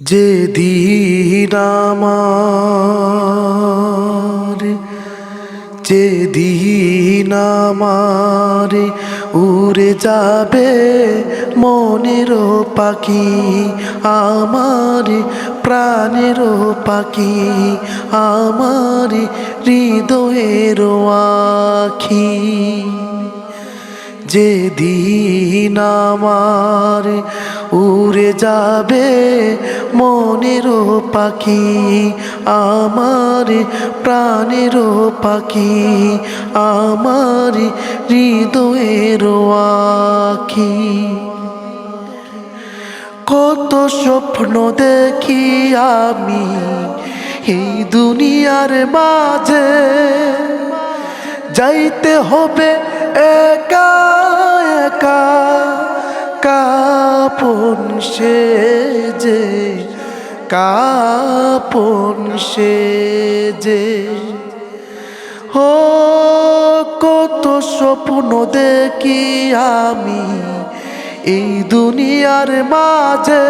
যেদিন আমার যেদিন আমার উড়ে যাবে মনের পাখি, আমার প্রাণের পাখি, আমার হৃদয়ের আখি। যেদিন আমার উড়ে যাবে মনের পাখি, আমার প্রাণের পাখি, আমার হৃদয়ের আখি। কত স্বপ্ন দেখি আমি এই দুনিয়ার মাঝে। যাইতে হবে একা একা। কাপন সেজে কাপন সেজে। ও, কত স্বপ্ন দেখি আমি এই দুনিয়ার মাঝে।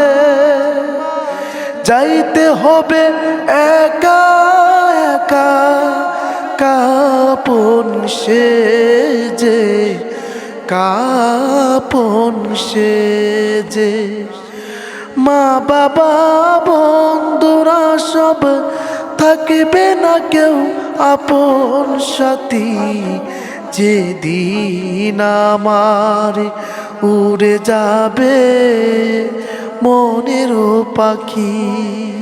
যাইতে হবে একা একা, কাপন সেজে, কাপন সেজে মা বাবা, বন্ধুরা সব থাকবে না কেউ আপন সাথী। যেদিন আমার উড়ে যাবে মনের পাখি।